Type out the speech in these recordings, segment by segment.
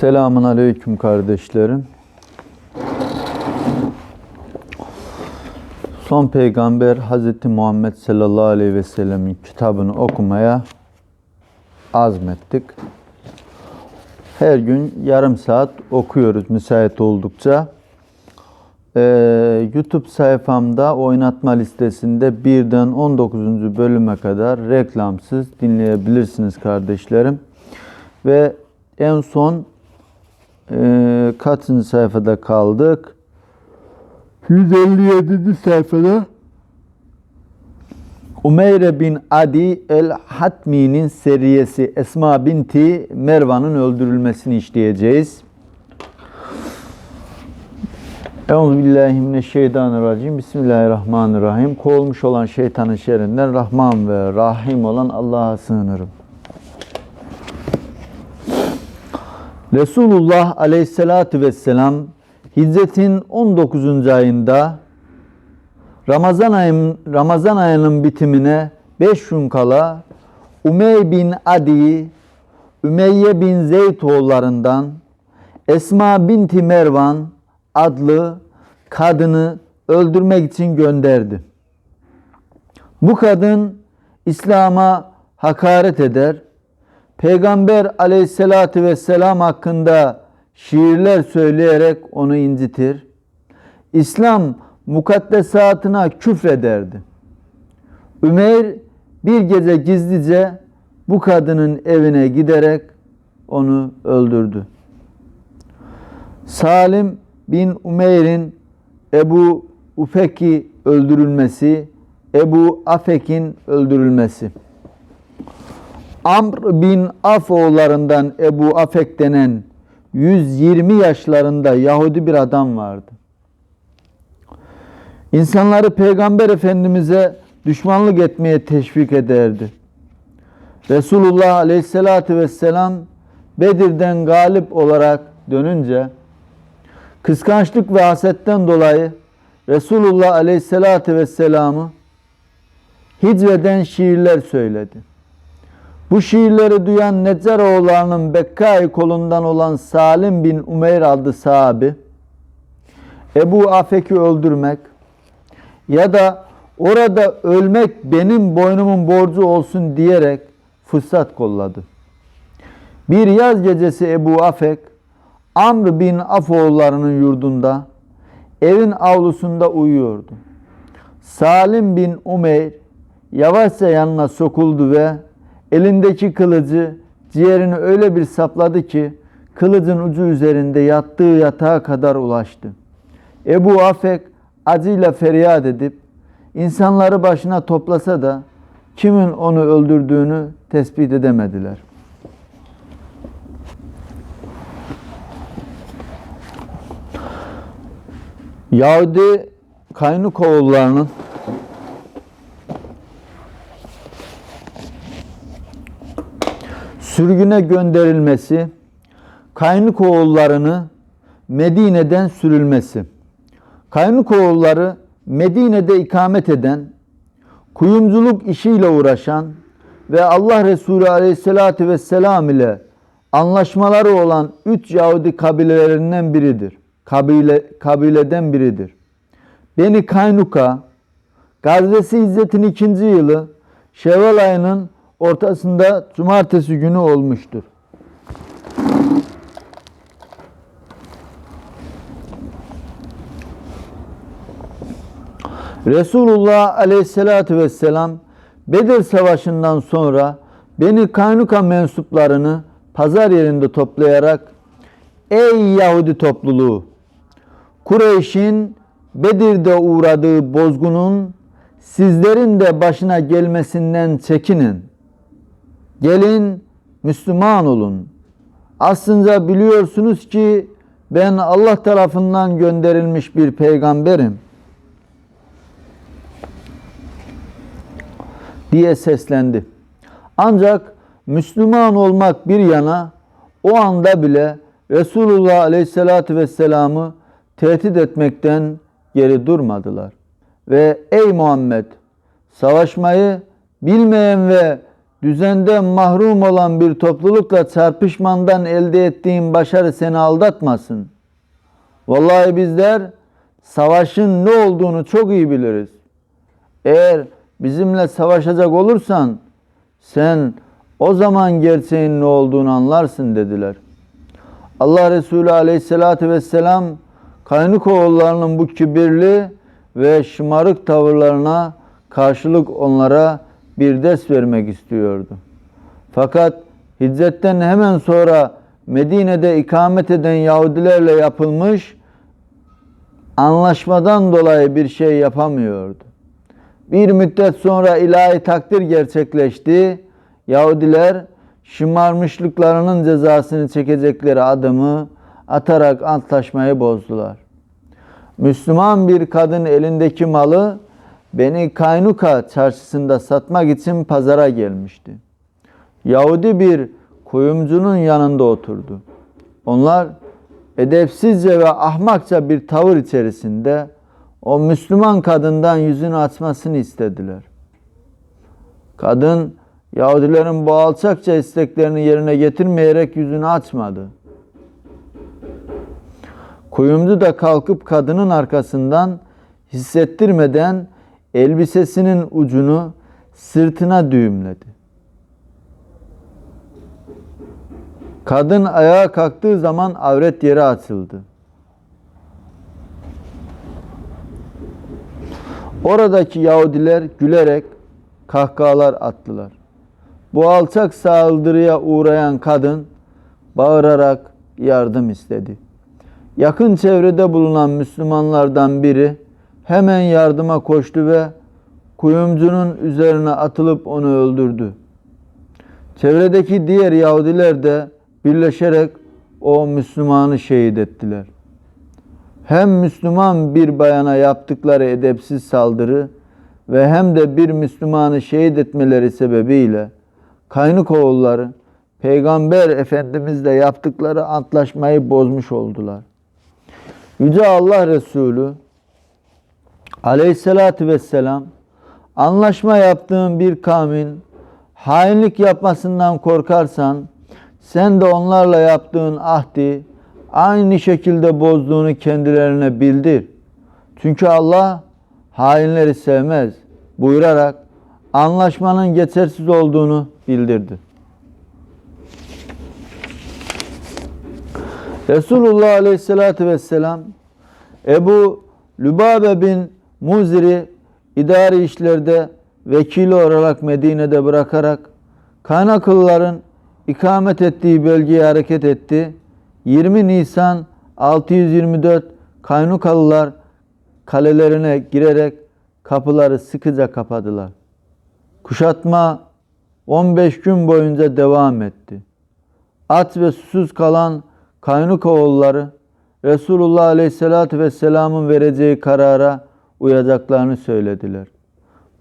Selamun Aleyküm kardeşlerim. Son peygamber Hz. Muhammed sallallahu aleyhi ve sellemin kitabını okumaya azmettik. Her gün yarım saat okuyoruz müsait oldukça. Ee, YouTube sayfamda oynatma listesinde birden 19. bölüme kadar reklamsız dinleyebilirsiniz kardeşlerim. Ve en son e, kaçıncı sayfada kaldık? 157. sayfada Umeyre bin Adi el-Hatmi'nin seriyesi Esma binti Mervan'ın öldürülmesini işleyeceğiz. Euzubillahimineşşeytanirracim. Bismillahirrahmanirrahim. Kovulmuş olan şeytanın şerrinden Rahman ve Rahim olan Allah'a sığınırım. Resulullah aleyhissalatü vesselam hicretin 19. ayında Ramazan ayının, Ramazan ayının bitimine 5 gün kala Umey bin Adi, Ümeyye bin Zeyd oğullarından Esma binti Mervan adlı kadını öldürmek için gönderdi. Bu kadın İslam'a hakaret eder, Peygamber aleyhissalatü vesselam hakkında şiirler söyleyerek onu incitir. İslam mukaddesatına küfrederdi. Ümeyr bir gece gizlice bu kadının evine giderek onu öldürdü. Salim bin Umeyr'in Ebu Ufek'i öldürülmesi, Ebu Afek'in öldürülmesi. Amr bin Af oğullarından Ebu Afek denen 120 yaşlarında Yahudi bir adam vardı. İnsanları Peygamber Efendimiz'e düşmanlık etmeye teşvik ederdi. Resulullah Aleyhisselatü Vesselam Bedir'den galip olarak dönünce kıskançlık ve hasetten dolayı Resulullah Aleyhisselatü Vesselam'ı hicveden şiirler söyledi. Bu şiirleri duyan Neccaroğullarının Bekkai kolundan olan Salim bin Umeyr adlı sahabi Ebu Afek'i öldürmek ya da orada ölmek benim boynumun borcu olsun diyerek fırsat kolladı. Bir yaz gecesi Ebu Afek Amr bin Afoğullarının yurdunda evin avlusunda uyuyordu. Salim bin Umeyr yavaşça yanına sokuldu ve elindeki kılıcı ciğerini öyle bir sapladı ki kılıcın ucu üzerinde yattığı yatağa kadar ulaştı. Ebu Afek acıyla feryat edip insanları başına toplasa da kimin onu öldürdüğünü tespit edemediler. Yahudi Kaynukoğullarının sürgüne gönderilmesi, Kaynukoğullarını Medine'den sürülmesi. Kaynukoğulları Medine'de ikamet eden, kuyumculuk işiyle uğraşan ve Allah Resulü Aleyhisselatü Vesselam ile anlaşmaları olan üç Yahudi kabilelerinden biridir. Kabile, kabileden biridir. Beni Kaynuka, Gazvesi İzzet'in ikinci yılı Şevval ayının ortasında cumartesi günü olmuştur. Resulullah aleyhissalatü vesselam Bedir Savaşı'ndan sonra Beni Kaynuka mensuplarını pazar yerinde toplayarak Ey Yahudi topluluğu! Kureyş'in Bedir'de uğradığı bozgunun sizlerin de başına gelmesinden çekinin. Gelin Müslüman olun. Aslında biliyorsunuz ki ben Allah tarafından gönderilmiş bir peygamberim. diye seslendi. Ancak Müslüman olmak bir yana o anda bile Resulullah Aleyhisselatü Vesselam'ı tehdit etmekten geri durmadılar. Ve ey Muhammed savaşmayı bilmeyen ve düzenden mahrum olan bir toplulukla çarpışmandan elde ettiğin başarı seni aldatmasın. Vallahi bizler savaşın ne olduğunu çok iyi biliriz. Eğer bizimle savaşacak olursan sen o zaman gerçeğin ne olduğunu anlarsın dediler. Allah Resulü aleyhissalatü vesselam Kaynukoğullarının bu kibirli ve şımarık tavırlarına karşılık onlara bir ders vermek istiyordu. Fakat hicretten hemen sonra Medine'de ikamet eden Yahudilerle yapılmış anlaşmadan dolayı bir şey yapamıyordu. Bir müddet sonra ilahi takdir gerçekleşti. Yahudiler şımarmışlıklarının cezasını çekecekleri adımı atarak antlaşmayı bozdular. Müslüman bir kadın elindeki malı Beni Kaynuka çarşısında satmak için pazara gelmişti. Yahudi bir kuyumcunun yanında oturdu. Onlar edepsizce ve ahmakça bir tavır içerisinde o Müslüman kadından yüzünü açmasını istediler. Kadın Yahudilerin bu alçakça isteklerini yerine getirmeyerek yüzünü açmadı. Kuyumcu da kalkıp kadının arkasından hissettirmeden elbisesinin ucunu sırtına düğümledi. Kadın ayağa kalktığı zaman avret yeri açıldı. Oradaki Yahudiler gülerek kahkahalar attılar. Bu alçak saldırıya uğrayan kadın bağırarak yardım istedi. Yakın çevrede bulunan Müslümanlardan biri hemen yardıma koştu ve kuyumcunun üzerine atılıp onu öldürdü. Çevredeki diğer Yahudiler de birleşerek o Müslümanı şehit ettiler. Hem Müslüman bir bayana yaptıkları edepsiz saldırı ve hem de bir Müslümanı şehit etmeleri sebebiyle Kaynukoğulları Peygamber Efendimizle yaptıkları antlaşmayı bozmuş oldular. Yüce Allah Resulü aleyhissalatü vesselam anlaşma yaptığın bir kavmin hainlik yapmasından korkarsan sen de onlarla yaptığın ahdi aynı şekilde bozduğunu kendilerine bildir. Çünkü Allah hainleri sevmez buyurarak anlaşmanın geçersiz olduğunu bildirdi. Resulullah Aleyhisselatü Vesselam Ebu Lübabe bin Muzir'i idari işlerde vekili olarak Medine'de bırakarak Kaynaklıların ikamet ettiği bölgeye hareket etti. 20 Nisan 624 Kaynukalılar kalelerine girerek kapıları sıkıca kapadılar. Kuşatma 15 gün boyunca devam etti. At ve susuz kalan Kaynukoğulları Resulullah Aleyhisselatü Vesselam'ın vereceği karara uyacaklarını söylediler.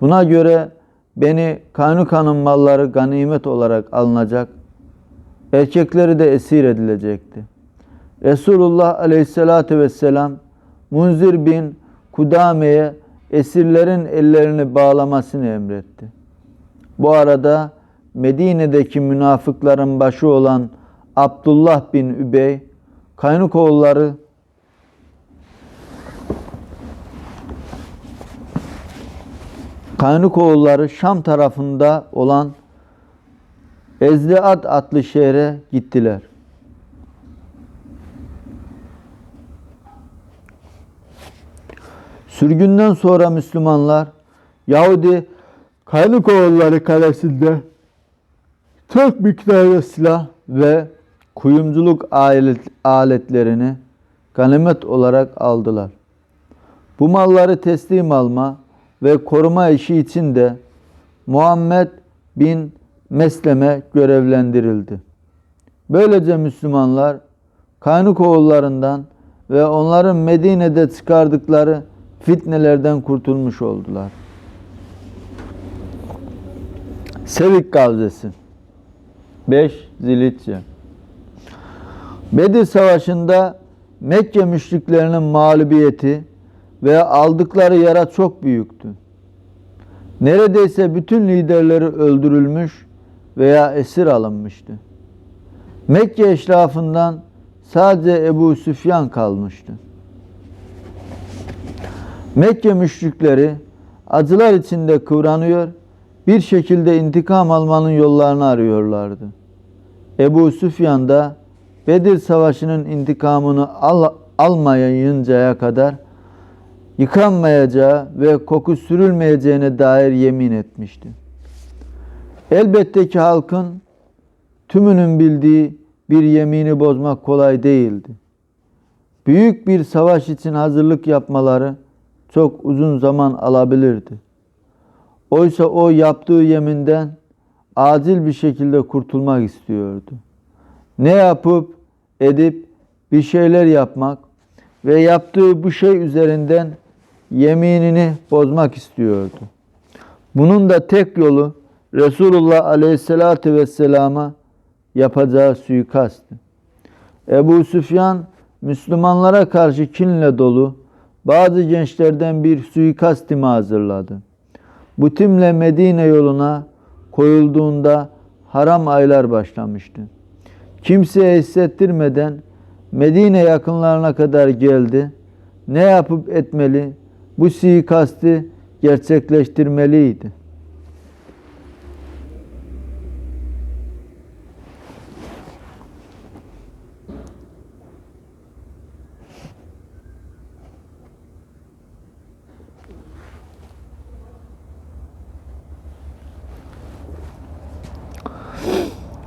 Buna göre beni Kaynuka'nın malları ganimet olarak alınacak, erkekleri de esir edilecekti. Resulullah Aleyhisselatü Vesselam Munzir bin Kudame'ye esirlerin ellerini bağlamasını emretti. Bu arada Medine'deki münafıkların başı olan Abdullah bin Übey, Kaynukoğulları Kaynukoğulları Şam tarafında olan Ezliat adlı şehre gittiler. Sürgünden sonra Müslümanlar Yahudi Kaynukoğulları kalesinde çok miktarda silah ve kuyumculuk alet, aletlerini ganimet olarak aldılar. Bu malları teslim alma ve koruma işi için de Muhammed bin Mesleme görevlendirildi. Böylece Müslümanlar Kaynukoğullarından ve onların Medine'de çıkardıkları fitnelerden kurtulmuş oldular. Sevik Gazvesi 5 Zilitçe Bedir Savaşı'nda Mekke müşriklerinin mağlubiyeti ve aldıkları yara çok büyüktü. Neredeyse bütün liderleri öldürülmüş, veya esir alınmıştı. Mekke eşrafından sadece Ebu Süfyan kalmıştı. Mekke müşrikleri acılar içinde kıvranıyor, bir şekilde intikam almanın yollarını arıyorlardı. Ebu Süfyan da Bedir Savaşı'nın intikamını al, almayıncaya kadar yıkanmayacağı ve koku sürülmeyeceğine dair yemin etmişti. Elbette ki halkın tümünün bildiği bir yemini bozmak kolay değildi. Büyük bir savaş için hazırlık yapmaları çok uzun zaman alabilirdi. Oysa o yaptığı yeminden acil bir şekilde kurtulmak istiyordu. Ne yapıp edip bir şeyler yapmak ve yaptığı bu şey üzerinden yeminini bozmak istiyordu. Bunun da tek yolu Resulullah Aleyhisselatü Vesselam'a yapacağı suikasttı. Ebu Süfyan Müslümanlara karşı kinle dolu bazı gençlerden bir suikast timi hazırladı. Bu timle Medine yoluna koyulduğunda haram aylar başlamıştı. Kimseye hissettirmeden Medine yakınlarına kadar geldi. Ne yapıp etmeli? Bu suikastı gerçekleştirmeliydi.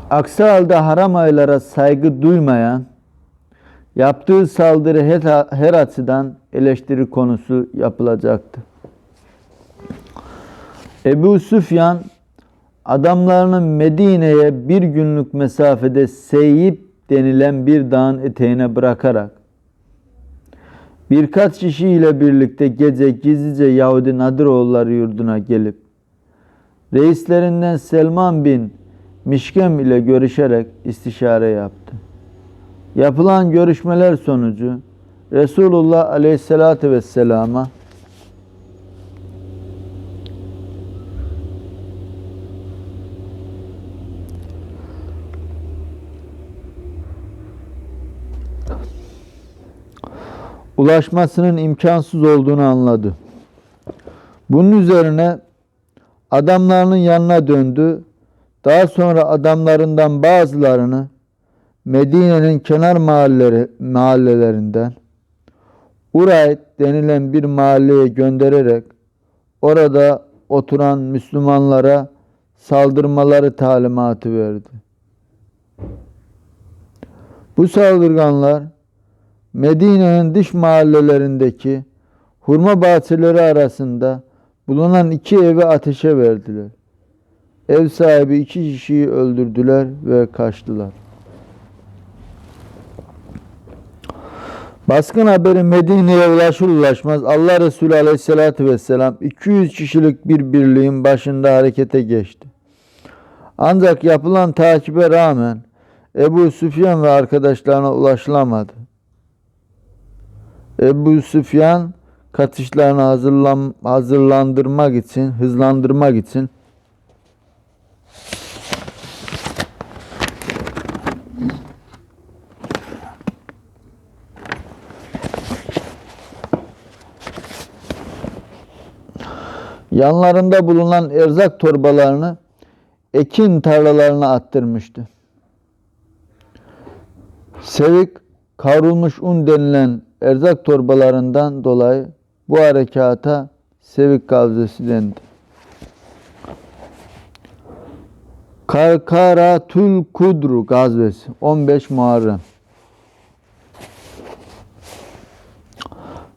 Aksi halde haram aylara saygı duymayan, yaptığı saldırı her, her açıdan eleştiri konusu yapılacaktı. Ebu Süfyan adamlarını Medine'ye bir günlük mesafede Seyip denilen bir dağın eteğine bırakarak birkaç kişiyle birlikte gece gizlice Yahudi Nadiroğulları yurduna gelip reislerinden Selman bin Mişkem ile görüşerek istişare yaptı. Yapılan görüşmeler sonucu Resulullah Aleyhisselatü Vesselam'a ulaşmasının imkansız olduğunu anladı. Bunun üzerine adamlarının yanına döndü. Daha sonra adamlarından bazılarını Medine'nin kenar mahalleleri, mahallelerinden Urayt denilen bir mahalleye göndererek orada oturan Müslümanlara saldırmaları talimatı verdi. Bu saldırganlar Medine'nin dış mahallelerindeki hurma bahçeleri arasında bulunan iki evi ateşe verdiler. Ev sahibi iki kişiyi öldürdüler ve kaçtılar. Baskın haberi Medine'ye ulaşır ulaşmaz Allah Resulü Aleyhisselatü Vesselam 200 kişilik bir birliğin başında harekete geçti. Ancak yapılan takibe rağmen Ebu Süfyan ve arkadaşlarına ulaşılamadı. Ebu Süfyan katışlarını hazırlan, hazırlandırmak için, hızlandırmak için yanlarında bulunan erzak torbalarını ekin tarlalarına attırmıştı. Sevik kavrulmuş un denilen erzak torbalarından dolayı bu harekata Sevik gazvesi dendi. Karkaratül Kudru gazvesi 15 Muharrem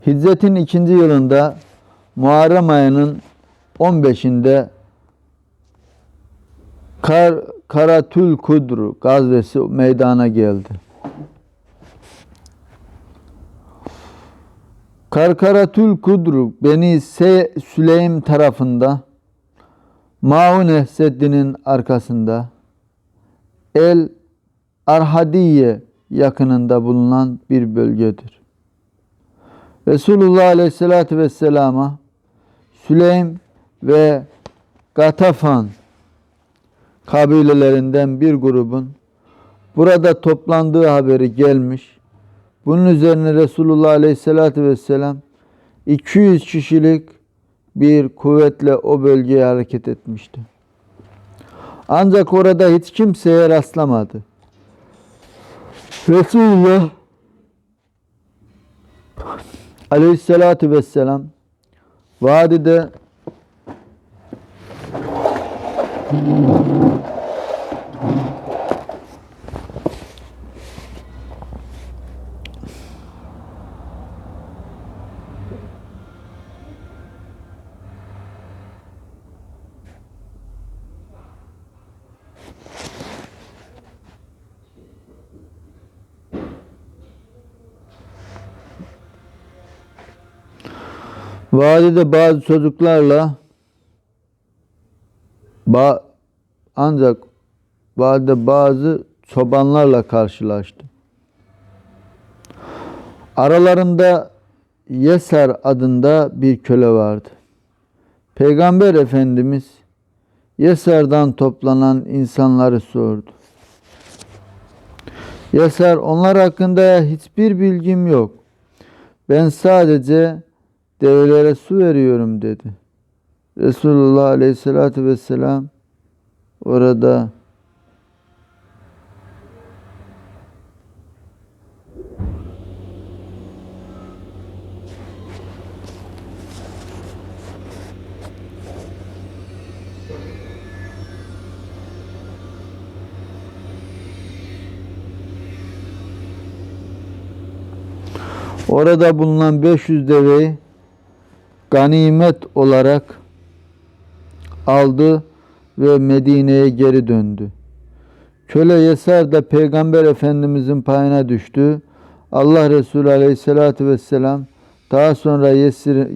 Hicretin ikinci yılında Muharrem ayının 15'inde Kar, Karatül Kudru gazvesi meydana geldi. Karkaratül Kudru Beni Se Süleym tarafında Maune Seddi'nin arkasında El Arhadiye yakınında bulunan bir bölgedir. Resulullah Aleyhisselatü Vesselam'a Süleym ve Gatafan kabilelerinden bir grubun burada toplandığı haberi gelmiş. Bunun üzerine Resulullah Aleyhisselatü Vesselam 200 kişilik bir kuvvetle o bölgeye hareket etmişti. Ancak orada hiç kimseye rastlamadı. Resulullah Aleyhisselatü Vesselam vadide Vadide bazı çocuklarla ba ancak vadide bazı çobanlarla karşılaştı. Aralarında Yeser adında bir köle vardı. Peygamber Efendimiz Yeser'dan toplanan insanları sordu. Yeser onlar hakkında hiçbir bilgim yok. Ben sadece develere su veriyorum dedi. Resulullah Aleyhisselatü Vesselam orada orada bulunan 500 deveyi ganimet olarak aldı ve Medine'ye geri döndü. Köle Yeser de Peygamber Efendimizin payına düştü. Allah Resulü Aleyhisselatü Vesselam daha sonra Yesir,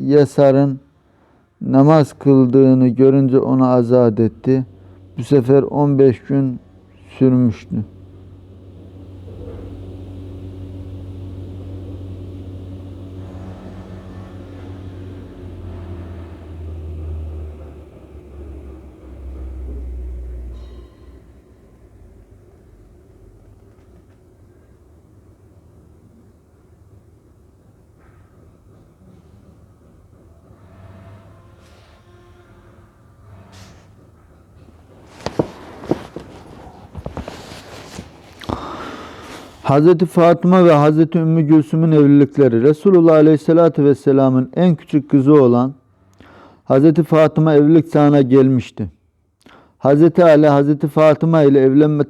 Yesar'ın namaz kıldığını görünce onu azat etti. Bu sefer 15 gün sürmüştü. Hazreti Fatıma ve Hazreti Ümmü Gülsüm'ün evlilikleri Resulullah Aleyhisselatü Vesselam'ın en küçük kızı olan Hazreti Fatıma evlilik çağına gelmişti. Hazreti Ali Hazreti Fatıma ile evlenme,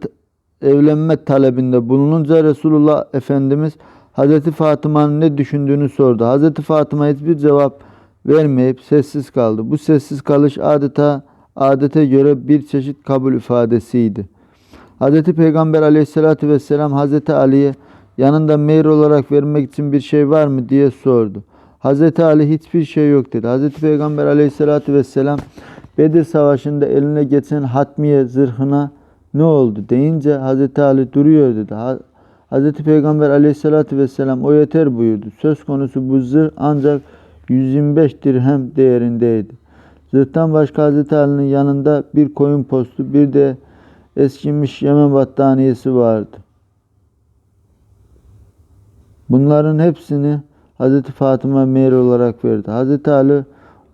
evlenme talebinde bulununca Resulullah Efendimiz Hazreti Fatıma'nın ne düşündüğünü sordu. Hazreti Fatıma hiçbir cevap vermeyip sessiz kaldı. Bu sessiz kalış adeta adete göre bir çeşit kabul ifadesiydi. Hz. Peygamber aleyhissalatü vesselam Hz. Ali'ye yanında meyir olarak vermek için bir şey var mı diye sordu. Hz. Ali hiçbir şey yok dedi. Hz. Peygamber aleyhissalatü vesselam Bedir Savaşı'nda eline geçen hatmiye zırhına ne oldu deyince Hz. Ali duruyor dedi. Hz. Peygamber aleyhissalatü vesselam o yeter buyurdu. Söz konusu bu zırh ancak 125 dirhem değerindeydi. Zırhtan başka Hz. Ali'nin yanında bir koyun postu bir de eskimiş Yemen battaniyesi vardı. Bunların hepsini Hz. Fatıma meyir olarak verdi. Hz. Ali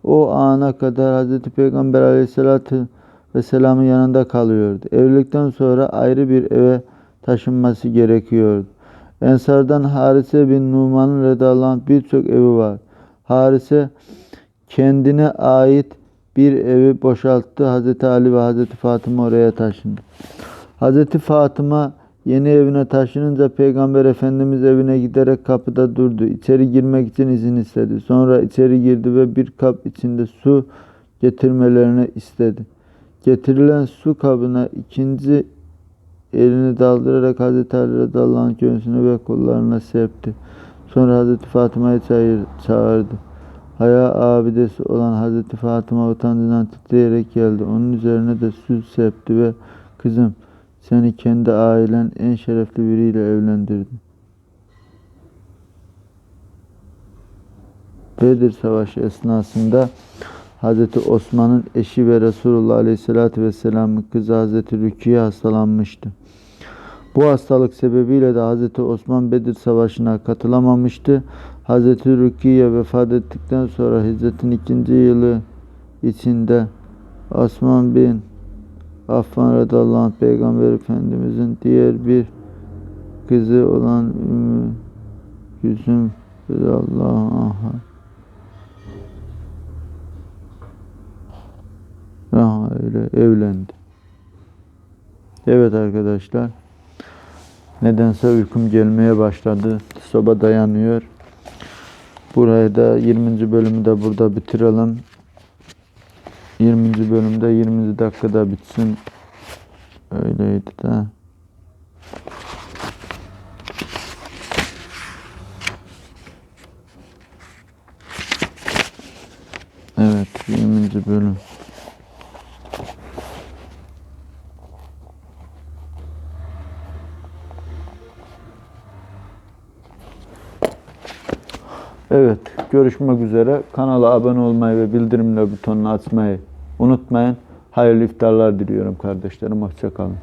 o ana kadar Hz. Peygamber aleyhissalatü vesselamın yanında kalıyordu. Evlilikten sonra ayrı bir eve taşınması gerekiyordu. Ensardan Harise bin Numan'ın radıyallahu birçok evi var. Harise kendine ait bir evi boşalttı. Hazreti Ali ve Hazreti Fatıma oraya taşındı. Hazreti Fatıma yeni evine taşınınca Peygamber Efendimiz evine giderek kapıda durdu. İçeri girmek için izin istedi. Sonra içeri girdi ve bir kap içinde su getirmelerini istedi. Getirilen su kabına ikinci elini daldırarak Hazreti Ali radıyallahu anh ve kollarına serpti. Sonra Hazreti Fatıma'yı çağırdı. Haya abidesi olan Hazreti Fatıma utancından titreyerek geldi. Onun üzerine de su septi ve kızım seni kendi ailen en şerefli biriyle evlendirdi. Bedir Savaşı esnasında Hazreti Osman'ın eşi ve Resulullah Aleyhisselatü Vesselam'ın kızı Hazreti Rukiye hastalanmıştı. Bu hastalık sebebiyle de Hazreti Osman Bedir Savaşı'na katılamamıştı. Hazreti Rukiye vefat ettikten sonra hicretin ikinci yılı içinde Osman bin Affan radıyallahu anh Peygamber Efendimizin diğer bir kızı olan Ümmü Gülsüm radıyallahu anh'a Aha, öyle evlendi. Evet arkadaşlar. Nedense uykum gelmeye başladı. Soba dayanıyor. Burayı da 20. bölümü de burada bitirelim. 20. bölümde 20. dakikada bitsin. Öyleydi de. Evet 20. bölüm. Evet, görüşmek üzere. Kanala abone olmayı ve bildirimler butonunu açmayı unutmayın. Hayırlı iftarlar diliyorum kardeşlerim. Hoşçakalın.